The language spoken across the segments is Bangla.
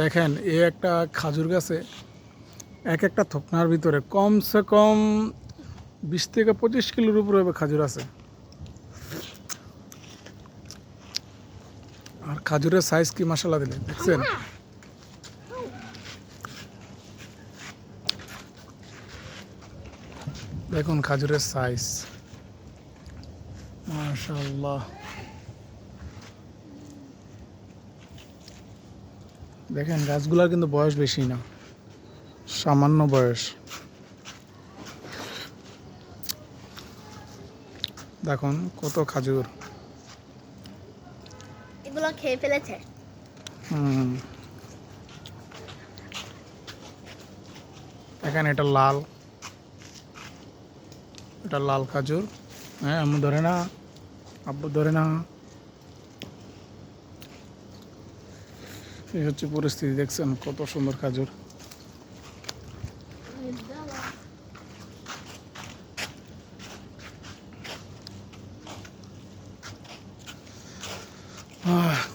দেখেন এ একটা খাজুর গাছে এক একটা থোকনার ভিতরে কমসে কম বিশ থেকে পঁচিশ কিলোর উপরে হবে খাজুর আছে। আর খাজুরের সাইজ কি মশলা দিলে, দেখছেন? দেখুন খাজুরের সাইজ মাশাল্লাহ দেখেন গাছগুলার কিন্তু বয়স বেশি না। সামান্য বয়স। দেখুন কত খাজুর। এগুলো খেয়ে ফেলেছে। হুম। দেখেন এটা লাল। এটা লাল খাজুর। হ্যাঁ আমি ধরে না আব্বু ধরে না। এই হচ্ছে পরিস্থিতি, দেখছেন কত সুন্দর খাজুর।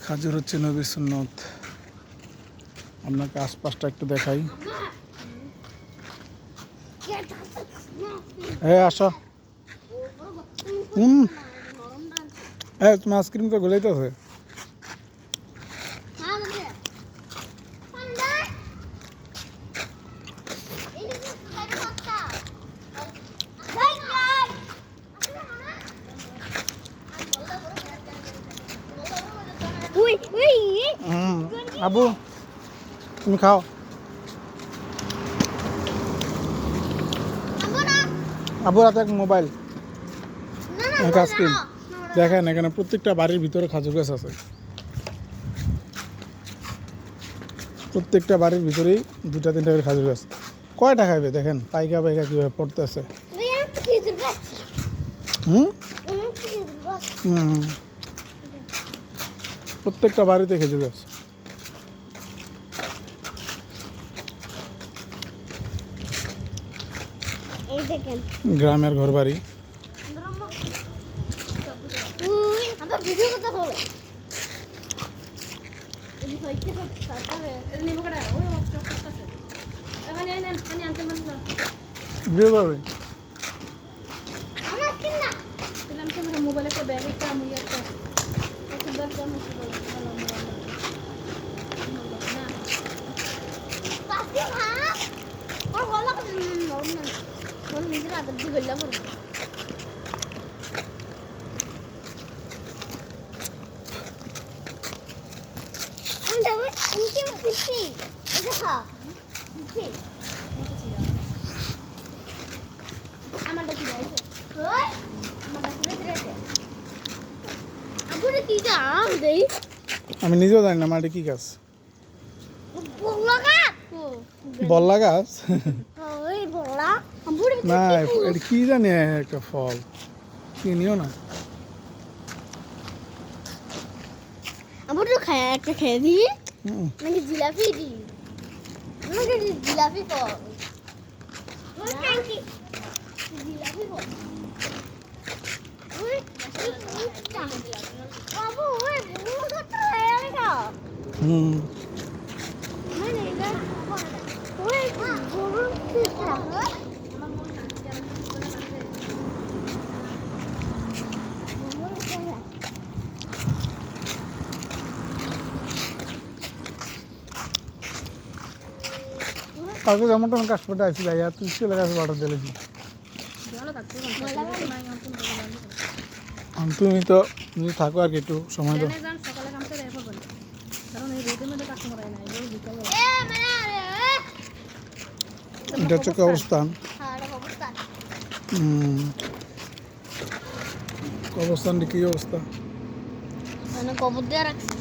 খাজুর হচ্ছে নবী সুন্নত। আপনাকে আশপাশটা একটু দেখাই। হ্যাঁ আসো। হুম হ্যাঁ তুমি আইসক্রিম তো গলেই তো হুম আবু তুমি খাও আবুর হাতে এক মোবাইল এক আইসক্রিম দেখেন এখানে প্রত্যেকটা বাড়ির ভিতরে খাজুর গাছ আছে। প্রত্যেকটা বাড়ির ভিতরেই দুটা তিনটা করে খাজুর গাছ। কয়টা খাইবে দেখেন? পাইকা পাইকা কীভাবে পড়তে আছে হুম হুম। প্রত্যেকটা বাড়িতে খেজুর গাছ। গ্রামের ঘর বাড়ি আমার কিনা মোবাইলে ব্যাগ একটা আমি একটা একটা ব্যাগ দাম পাশে ভাগ আর গলা নরম না কোন আম দেই আমি নিজেও জানি না মাটি কি গাছ বল্লা গাছ না এটা কি জানি একটা ফল চিনিও না আপুরে খায় একটা খেয়ে দিই নাকি জিলাপি দি নাকি জিলাপি কর জিলাপি কর ওই বাবু ওই বড় কত হয়ে গেল হুম মানে কালকে যেমন তেমন কাশপটে আসি যাই আর তুই চলে গেছে অর্ডার দিলে কি আর তুমি তো তুমি থাকো আর কি একটু সময় দাও। এটা হচ্ছে কি অবস্থান কি অবস্থা? মানে কবর দিয়ে রাখছি।